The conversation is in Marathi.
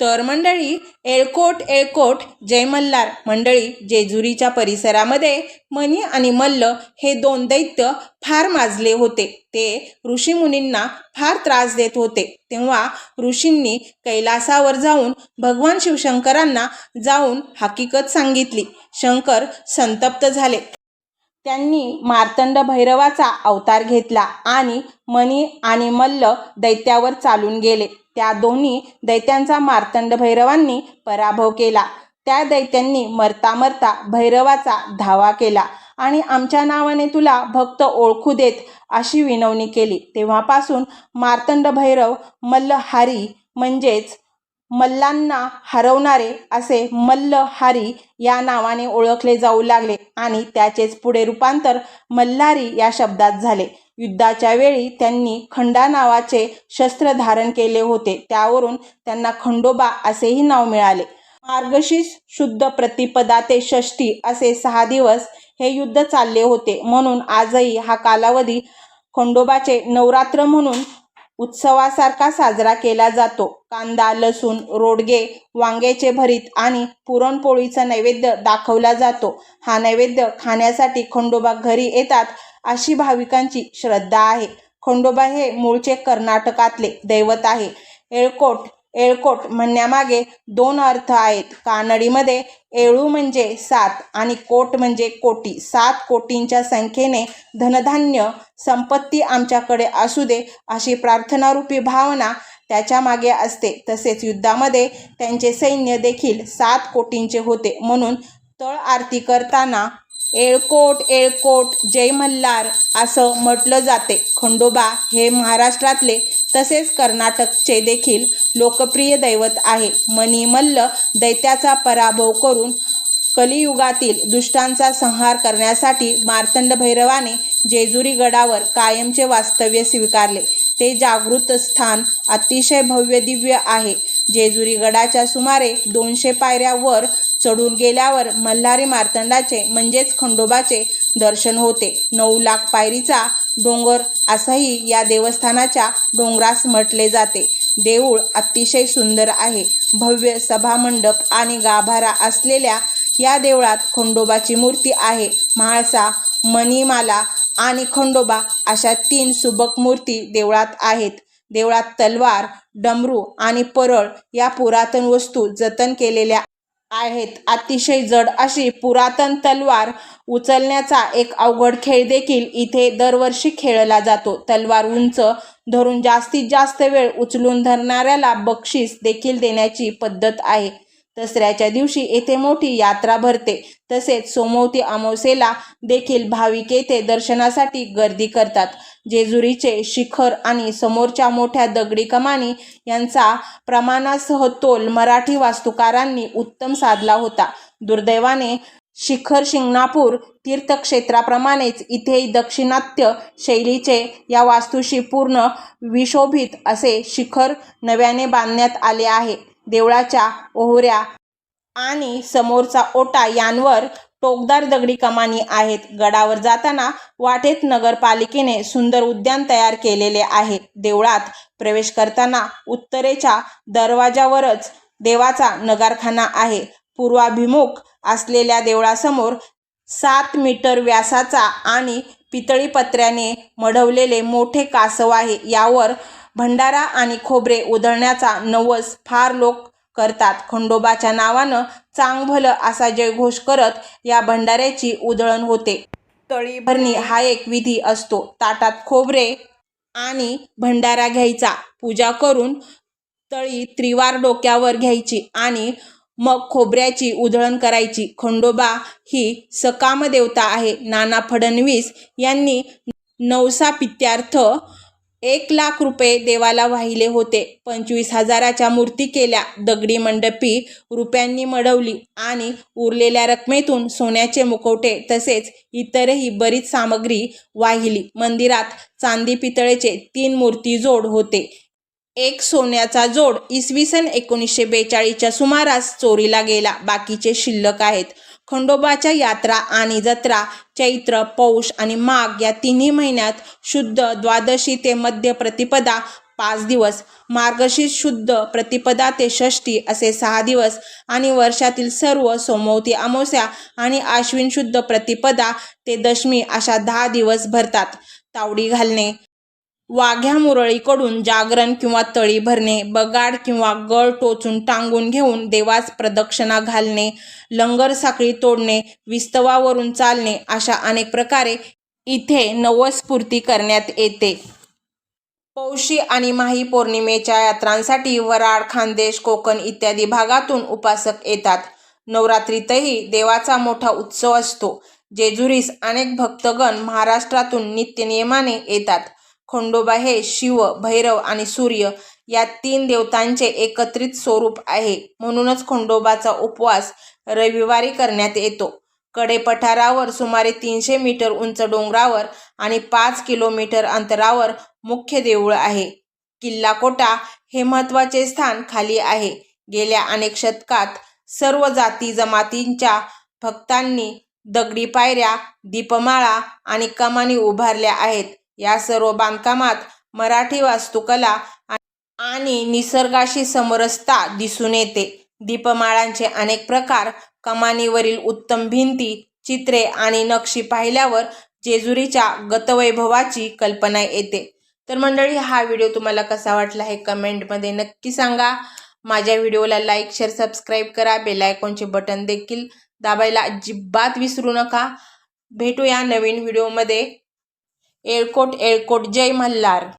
तर मंडळी एळकोट एळकोट जय मल्हार. मंडळी जेजुरीच्या परिसरामध्ये मनी आणि मल्ल हे दोन दैत्य फार माजले होते. ते ऋषीमुनींना फार त्रास देत होते. तेव्हा ऋषींनी कैलासावर जाऊन भगवान शिवशंकरांना जाऊन हकीकत सांगितली. शंकर संतप्त झाले. त्यांनी मार्तंड भैरवाचा अवतार घेतला आणि मनी आणि मल्ल दैत्यावर चालून गेले. त्या दोन्ही दैत्यांचा मार्तंड भैरवांनी पराभव केला. त्या दैत्यांनी मरता मरता भैरवाचा धावा केला आणि आमच्या नावाने तुला भक्त ओळखू देत अशी विनवणी केली. तेव्हापासून मार्तंड भैरव मल्लहारी म्हणजेच मल्लांना हरवणारे असे मल्लहारी या नावाने ओळखले जाऊ लागले आणि त्याचेच पुढे रूपांतर मल्हारी या शब्दात झाले. युद्धाच्या वेळी त्यांनी खंडा नावाचे शस्त्र धारण केले होते. त्यावरून त्यांना खंडोबा असेही नाव मिळाले. मार्गशीर्ष शुद्ध प्रतिपदा ते षष्टी असे सहा दिवस हे युद्ध चालले होते. म्हणून आजही हा कालावधी खंडोबाचे नवरात्र म्हणून उत्सवासारखा साजरा केला जातो. कांदा लसूण रोडगे वांग्याचे भरीत आणि पुरणपोळीचा नैवेद्य दाखवला जातो. हा नैवेद्य खाण्यासाठी खंडोबा घरी येतात. अशी भाविकांची श्रद्धा आहे. खंडोबा हे मूळचे कर्नाटकातले दैवत आहे. एळकोट एळकोट म्हणण्यामागे दोन अर्थ आहेत. कानडीमध्ये एळू म्हणजे सात आणि कोट म्हणजे कोटी. सात कोटींच्या संख्येने धनधान्य संपत्ती आमच्याकडे असू दे अशी प्रार्थनारूपी भावना त्याच्यामागे असते. तसेच युद्धामध्ये त्यांचे सैन्य देखील सात कोटींचे होते म्हणून तळ आरती करताना एळकोट एळकोट जय मल्हार असं म्हटलं जाते. खंडोबा हे महाराष्ट्रातले तसेच कर्नाटकचे देखील लोकप्रिय दैवत आहे. मणिमल्ल दैत्याचा पराभव करून कलियुगातील दुष्टांचा संहार करण्यासाठी मार्तंड भैरवाने जेजुरी गडावर कायमचे वास्तव्य स्वीकारले. ते जागृत स्थान अतिशय भव्य दिव्य आहे. जेजुरी गडाच्या सुमारे दोनशे पायऱ्यावर चढून गेल्यावर मल्हारी मार्तंडाचे म्हणजेच खंडोबाचे दर्शन होते. नऊ लाख पायरीचा डोंगर असंही या देवस्थानाच्या डोंगरास म्हटले जाते. देऊळ अतिशय सुंदर आहे. भव्य सभामंडप आणि गाभारा असलेल्या या देवळात खंडोबाची मूर्ती आहे. म्हाळसा मणिमाला आणि खंडोबा अशा तीन सुबक मूर्ती देवळात आहेत. देवळात तलवार डमरू आणि परळ या पुरातन वस्तू जतन केलेल्या आहेत. अतिशय जड अशी पुरातन तलवार उचलण्याचा एक अवघड खेळ देखील इथे दरवर्षी खेळला जातो. तलवार उंच धरून जास्तीत जास्त वेळ उचलून धरणाऱ्याला बक्षीस देखील देण्याची पद्धत आहे. दसऱ्याच्या दिवशी येथे मोठी यात्रा भरते. तसेच सोमवती अमावस्येला देखील भाविक येथे दर्शनासाठी गर्दी करतात. जेजुरीचे शिखर आणि समोरच्या मोठ्या दगडी कमानी यांचा प्रमाणासह तोल मराठी वास्तुकारांनी उत्तम साधला होता. दुर्दैवाने शिखर शिंगणापूर तीर्थक्षेत्राप्रमाणेच इथेही दक्षिणात्य शैलीचे या वास्तूशी पूर्ण विशोभित असे शिखर नव्याने बांधण्यात आले आहे. देवळाच्या ओहऱ्या आणि समोरचा ओटा यांवर टोकदार दगडी कमानी आहेत. गडावर जाताना वाटेत नगरपालिकेने सुंदर उद्यान तयार केलेले आहे. देवळात प्रवेश करताना उत्तरेच्या दरवाजावरच देवाचा नगारखाना आहे. पूर्वाभिमुख असलेल्या देवळासमोर सात मीटर व्यासाचा आणि पितळी पत्र्याने मढवलेले मोठे कासव आहे. यावर भंडारा आणि खोबरे उधळण्याचा नवस फार लोक करतात. खंडोबाच्या नावानं चांगभलं असा जयघोष करत या भंडाऱ्याची उधळण होते. तळी भरणी हा एक विधी असतो. ताटात खोबरे आणि भंडारा घ्यायचा. पूजा करून तळी त्रिवार डोक्यावर घ्यायची आणि मग खोबऱ्याची उधळण करायची. खंडोबा ही सकाम देवता आहे. नाना फडणवीस यांनी नवसा पित्यार्थ एक लाख रुपये देवाला वाहिले होते. पंचवीस हजाराच्या मूर्ती केल्या. दगडी मंडपी रुपयांनी मडवली आणि उरलेल्या रकमेतून सोन्याचे मुखवटे तसेच इतरही बरीच सामग्री वाहिली. मंदिरात चांदी पितळेचे तीन मूर्ती जोड होते. एक सोन्याचा जोड इसवी सन एकोणीसशे बेचाळीसच्या सुमारास चोरीला गेला. बाकीचे शिल्लक आहेत. खंडोबाच्या यात्रा आणि जत्रा चैत्र पौष आणि माघ या तिन्ही महिन्यात शुद्ध द्वादशी ते मध्य प्रतिपदा पाच दिवस मार्गशीर्ष शुद्ध प्रतिपदा ते षष्टी असे सहा दिवस आणि वर्षातील सर्व सोमवती अमावस्या आणि आश्विन शुद्ध प्रतिपदा ते दशमी अशा दहा दिवस भरतात. तावडी घालणे वाघ्या मुरळीकडून जागरण किंवा तळी भरणे बगाड किंवा गळ टोचून टांगून घेऊन देवास प्रदक्षिणा घालणे लंगर साखळी तोडणे विस्तवावरून चालणे अशा अनेक प्रकारे इथे नवस्फूर्ती करण्यात येते. पौशी आणि माही पौर्णिमेच्या यात्रांसाठी वराड खानदेश कोकण इत्यादी भागातून उपासक येतात. नवरात्रीतही देवाचा मोठा उत्सव असतो. जेजुरीस अनेक भक्तगण महाराष्ट्रातून नित्यनियमाने येतात. खंडोबा हे शिव भैरव आणि सूर्य या तीन देवतांचे एकत्रित स्वरूप आहे. म्हणूनच खंडोबाचा उपवास रविवारी करण्यात येतो. कडेपठारावर सुमारे तीनशे मीटर उंच डोंगरावर आणि पाच किलोमीटर अंतरावर मुख्य देऊळ आहे. किल्ला कोटा हे महत्त्वाचे स्थान खाली आहे. गेल्या अनेक शतकात सर्व जाती जमातींच्या भक्तांनी दगडी पायऱ्या दीपमाळा आणि कमानी उभारल्या आहेत. या सर्व बांधकामात मराठी वास्तुकला आणि निसर्गाशी समरसता दिसून येते. दीपमाळांचे अनेक प्रकार कमानीवरील उत्तम भिंती चित्रे आणि नक्षी पाहिल्यावर जेजुरीच्या गतवैभवाची कल्पना येते. तर मंडळी हा व्हिडिओ तुम्हाला कसा वाटला हे कमेंटमध्ये नक्की सांगा. माझ्या व्हिडिओला लाईक शेअर सबस्क्राईब करा. बेल आयकॉनचे बटन देखील दाबायला अजिबात विसरू नका. भेटूया नवीन व्हिडिओमध्ये. एळकोट एळकोट जय मल्हार